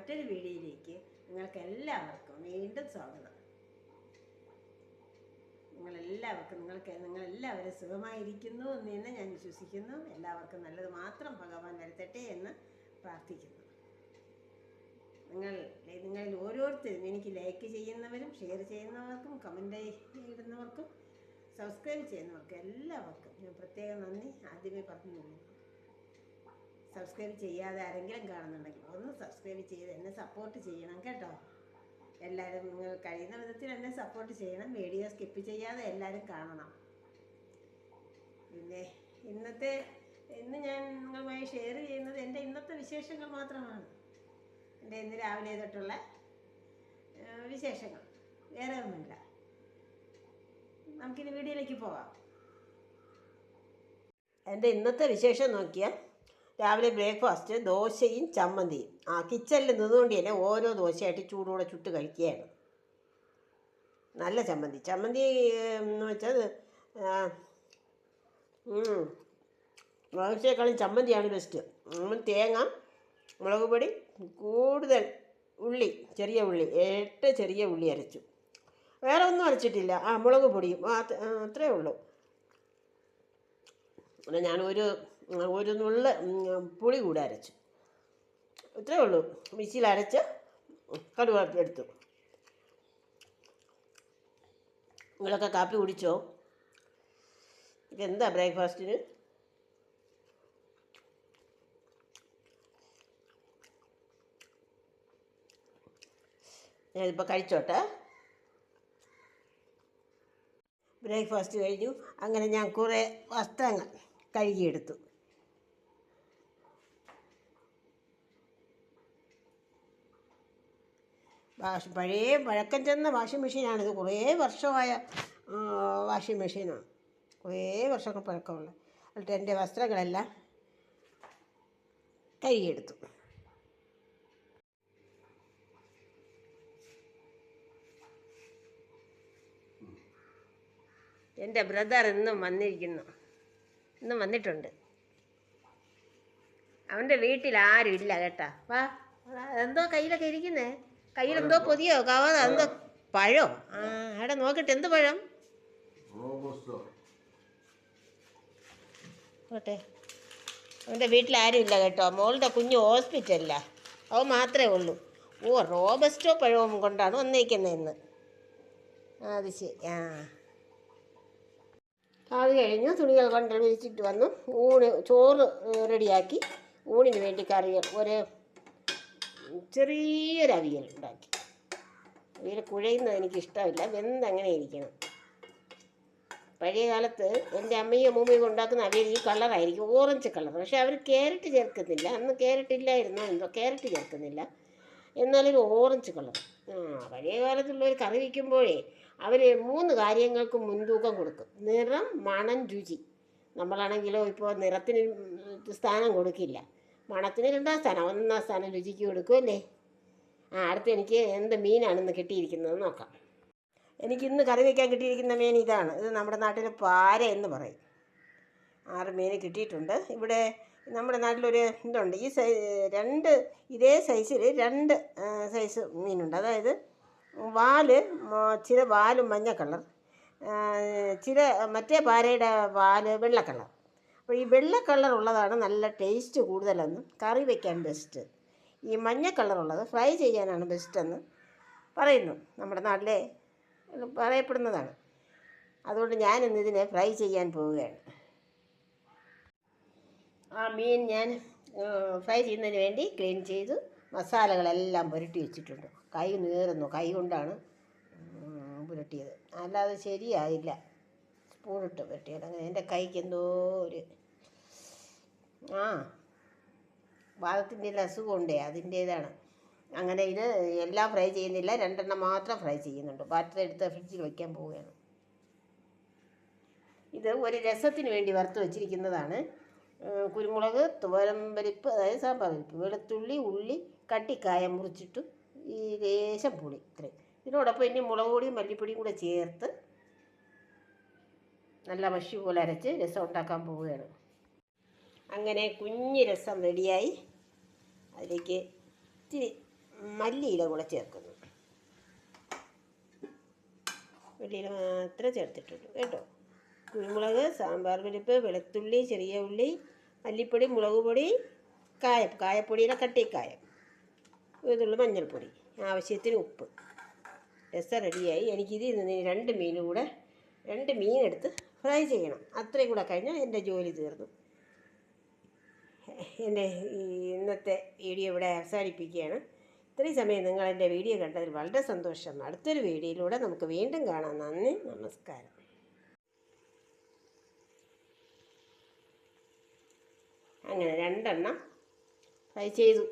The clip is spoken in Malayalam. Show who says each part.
Speaker 1: മറ്റൊരു വീഡിയോയിലേക്ക് നിങ്ങൾക്ക് എല്ലാവർക്കും വീണ്ടും സ്വാഗതം. നിങ്ങളെല്ലാവർക്കും നിങ്ങൾക്ക് നിങ്ങളെല്ലാവരും സുഖമായിരിക്കുന്നു എന്ന് തന്നെ ഞാൻ വിശ്വസിക്കുന്നു. എല്ലാവർക്കും നല്ലത് മാത്രം ഭഗവാൻ വരുത്തട്ടെ എന്ന് പ്രാർത്ഥിക്കുന്നു. നിങ്ങൾ നിങ്ങളിൽ ഓരോരുത്തരും എനിക്ക് ലൈക്ക് ചെയ്യുന്നവരും ഷെയർ ചെയ്യുന്നവർക്കും കമന്റ് ഇടുന്നവർക്കും സബ്സ്ക്രൈബ് ചെയ്യുന്നവർക്കും എല്ലാവർക്കും ഞാൻ പ്രത്യേകം നന്ദി. ആദ്യമേ പറഞ്ഞു സബ്സ്ക്രൈബ് ചെയ്യാതെ ആരെങ്കിലും കാണുന്നുണ്ടെങ്കിൽ ഒന്ന് സബ്സ്ക്രൈബ് ചെയ്ത് എന്നെ സപ്പോർട്ട് ചെയ്യണം കേട്ടോ. എല്ലാവരും നിങ്ങൾ കഴിയുന്ന വിധത്തിൽ എന്നെ സപ്പോർട്ട് ചെയ്യണം. വീഡിയോ സ്കിപ്പ് ചെയ്യാതെ എല്ലാവരും കാണണം. പിന്നെ ഇന്നത്തെ ഇന്ന് ഞാൻ നിങ്ങളുമായി ഷെയർ ചെയ്യുന്നത് എന്റെ ഇന്നത്തെ വിശേഷങ്ങൾ മാത്രമാണ്. എന്റെ ഇന്ന് രാവിലെ തൊട്ടുള്ള വിശേഷങ്ങൾ. വേറെ ഒന്നുമില്ല. നമുക്കിനി വീഡിയോയിലേക്ക് പോവാം. എന്റെ ഇന്നത്തെ വിശേഷം നോക്കിയാൽ രാവിലെ ബ്രേക്ക്ഫാസ്റ്റ് ദോശയും ചമ്മന്തിയും. ആ കിച്ചണിൽ നിന്നുകൊണ്ട് തന്നെ ഓരോ ദോശയായിട്ട് ചൂടോടെ ചുട്ട് കഴിക്കുകയാണ്. നല്ല ചമ്മന്തി. ചമ്മന്തി എന്ന് വെച്ചാൽ ദോശയെക്കാളും ചമ്മന്തിയാണ് ബെസ്റ്റ് നമ്മൾ തേങ്ങ മുളക് പൊടി കൂടുതൽ ഉള്ളി ചെറിയ ഉള്ളി എട്ട് ചെറിയ ഉള്ളി അരച്ചു. വേറെ ഒന്നും അരച്ചിട്ടില്ല. ആ മുളക് പൊടിയും അത്രേ ഉള്ളൂ. പിന്നെ ഞാൻ ഒരു നുള്ള് പുളി കൂടെ അരച്ചു. ഇത്രയേ ഉള്ളൂ. മിക്സിയിൽ അരച്ച് കടുവ എടുത്തു. നിങ്ങളൊക്കെ കാപ്പി കുടിച്ചോ? ഇതെന്താ ബ്രേക്ക്ഫാസ്റ്റിന്? ഞാനിപ്പോൾ കഴിച്ചോട്ടെ. ബ്രേക്ക്ഫാസ്റ്റ് കഴിഞ്ഞു. അങ്ങനെ ഞാൻ കുറേ വസ്ത്രങ്ങൾ കഴുകിയെടുത്തു. വാഷ് പഴയ പഴക്കം ചെന്ന വാഷിംഗ് മെഷീനാണിത് കുറേ വർഷമായ വാഷിംഗ് മെഷീനാണ്. കുറേ വർഷങ്ങൾ പഴക്കമുള്ള. എന്നിട്ട് എന്റെ വസ്ത്രങ്ങളെല്ലാം കഴുകിയെടുത്തു. എന്റെ ബ്രദർ ഇന്നും വന്നിരിക്കുന്നു. ഇന്നും വന്നിട്ടുണ്ട്. അവന്റെ വീട്ടിൽ ആരും ഇല്ല കേട്ടാ. വാ, എന്തോ കയ്യിലൊക്കെ ഇരിക്കുന്നേ? കയ്യിലെന്തോ പൊതിയോ കാവാ എന്തോ പഴോ? ആ അവിടെ നോക്കിട്ട് എന്ത് പഴം? ഓട്ടെ അവന്റെ വീട്ടിൽ ആരും ഇല്ല കേട്ടോ. മോളുടെ കുഞ്ഞു ഹോസ്പിറ്റലില്ല അവ മാത്രമേ ഉള്ളൂ. ഓ റോബസ്റ്റോ പഴവും കൊണ്ടാണ് വന്നേക്കുന്നത് ഇന്ന്. അത് ശരി. ആ. അത് കഴിഞ്ഞു. തുണികൾ കൊണ്ട് വിരിച്ചിട്ട് വന്നു. ഊണ് ചോറ് റെഡിയാക്കി. ഊണിന് വേണ്ടി കറികൾ ഒരു ചെറിയൊരു അവിയൽ ഉണ്ടാക്കി. അവിയൽ കുഴയുന്നത് എനിക്കിഷ്ടമില്ല. വെന്തങ്ങനെ ഇരിക്കണം പഴയ കാലത്ത് എന്റെ അമ്മയും അമ്മൂമ്മയും ഉണ്ടാക്കുന്ന അവിയൽ ഈ കളറായിരിക്കും ഓറഞ്ച് കളർ. പക്ഷെ അവർ ക്യാരറ്റ് ചേർക്കുന്നില്ല. അന്ന് ക്യാരറ്റ് ഇല്ലായിരുന്നു എന്തോ ക്യാരറ്റ് ചേർക്കുന്നില്ല. എന്നാലൊരു ഓറഞ്ച് കളർ. ആ പഴയ കാലത്തുള്ളവർ കറി വയ്ക്കുമ്പോഴേ അവർ മൂന്ന് കാര്യങ്ങൾക്ക് മുൻതൂക്കം കൊടുക്കും. നിറം മണം രുചി. നമ്മളാണെങ്കിലോ ഇപ്പോൾ നിറത്തിന് സ്ഥാനം കൊടുക്കില്ല. മണത്തിന് രണ്ടാം സ്ഥാനം ഒന്നാം സ്ഥാനം രുചിക്ക് കൊടുക്കുമല്ലേ ആ അടുത്ത് എനിക്ക് എന്ത് മീനാണെന്ന് കിട്ടിയിരിക്കുന്നത് നോക്കാം. എനിക്ക് ഇന്ന് കറി വയ്ക്കാൻ കിട്ടിയിരിക്കുന്ന മീൻ ഇതാണ്. ഇത് നമ്മുടെ നാട്ടിൽ പാര എന്ന് പറയും. ആറ് മീൻ കിട്ടിയിട്ടുണ്ട്. ഇവിടെ നമ്മുടെ നാട്ടിലൊരു ഇതുണ്ട്. ഈ സൈ രണ്ട് ഇതേ സൈസിൽ രണ്ട് സൈസ് മീനുണ്ട്. അതായത് വാൽ ചില വാൽ മഞ്ഞ കളർ ചില മറ്റേ പാരയുടെ വാൽ വെള്ള അപ്പോൾ ഈ വെള്ള കളർ ഉള്ളതാണ് നല്ല ടേസ്റ്റ് കൂടുതലെന്നും കറി വയ്ക്കാൻ ബെസ്റ്റ് ഈ മഞ്ഞ കളറുള്ളത് ഫ്രൈ ചെയ്യാനാണ് ബെസ്റ്റെന്ന് പറയുന്നു നമ്മുടെ നാട്ടിലെ പറയപ്പെടുന്നതാണ്. അതുകൊണ്ട് ഞാൻ ഇന്ന് ഇതിനെ ഫ്രൈ ചെയ്യാൻ പോവുകയാണ്. ആ മീൻ ഞാൻ ഫ്രൈ ചെയ്യുന്നതിന് വേണ്ടി ക്ലീൻ ചെയ്ത്. മസാലകളെല്ലാം പുരട്ടി വെച്ചിട്ടുണ്ട്. കൈ നീറുന്നു. കൈ കൊണ്ടാണ് പുരട്ടിയത്. അല്ലാതെ ശരിയായില്ല. സ്പൂണിട്ട് പുരട്ടിയത്. അങ്ങനെ എന്റെ കൈക്ക് എന്തോ ഒരു ആ. വാദത്തിന്റെ അസുഖമുണ്ടേ അതിന്റേതാണ്. അങ്ങനെ ഇത് എല്ലാം ഫ്രൈ ചെയ്യുന്നില്ല രണ്ടെണ്ണം മാത്രം ഫ്രൈ ചെയ്യുന്നുണ്ട്. ബാറ്ററി എടുത്ത് ഫ്രിഡ്ജിൽ വയ്ക്കാൻ പോവുകയാണ്. ഇത് ഒരു രസത്തിന് വേണ്ടി വറുത്ത് വെച്ചിരിക്കുന്നതാണ്. കുരുമുളക് തുവരമ്പരിപ്പ് അതായത് സാമ്പാർ പരിപ്പ് വെളുത്തുള്ളി ഉള്ളി കട്ടിക്കായ മുറിച്ചിട്ട് ഈ ലേശം പുളി ഇത്രയും. ഇതിനോടൊപ്പം ഇനി മുളക് പൊടിയും മല്ലിപ്പൊടിയും കൂടെ ചേർത്ത് നല്ല മഷി പോലെ അരച്ച് രസം ഉണ്ടാക്കാൻ പോവുകയാണ്. അങ്ങനെ കുഞ്ഞ് രസം റെഡിയായി. അതിലേക്ക് ഇത്തിരി മല്ലിയില കൂടെ ചേർക്കുന്നു. മല്ലിയില മാത്രമേ ചേർത്തിട്ടുള്ളൂ. കേട്ടോ? കുരുമുളക് സാമ്പാർ പരിപ്പ് വെളുത്തുള്ളി ചെറിയ ഉള്ളി മല്ലിപ്പൊടി മുളക് പൊടി കായം കായപ്പൊടിയുടെ കട്ടിക്കായം. ഇതുള്ള മഞ്ഞൾപ്പൊടി. ആവശ്യത്തിന് ഉപ്പ്. രസം റെഡിയായി. എനിക്കിത് നിന്ന് രണ്ട് മീനും കൂടെ രണ്ട് മീനെടുത്ത് ഫ്രൈ ചെയ്യണം. അത്രയും കൂടെ കഴിഞ്ഞാൽ എന്റെ ജോലി തീർന്നു. എന്റെ ഇന്നത്തെ വീഡിയോ ഇവിടെ അവസാനിപ്പിക്കുകയാണ്. ഇത്രയും സമയം നിങ്ങൾ എന്റെ വീഡിയോ കണ്ടതിൽ വളരെ സന്തോഷം. അടുത്തൊരു വീഡിയോയിലൂടെ നമുക്ക് വീണ്ടും കാണാം. നന്ദി നമസ്കാരം. അങ്ങനെ രണ്ടെണ്ണം ഫ്രൈ ചെയ്തു.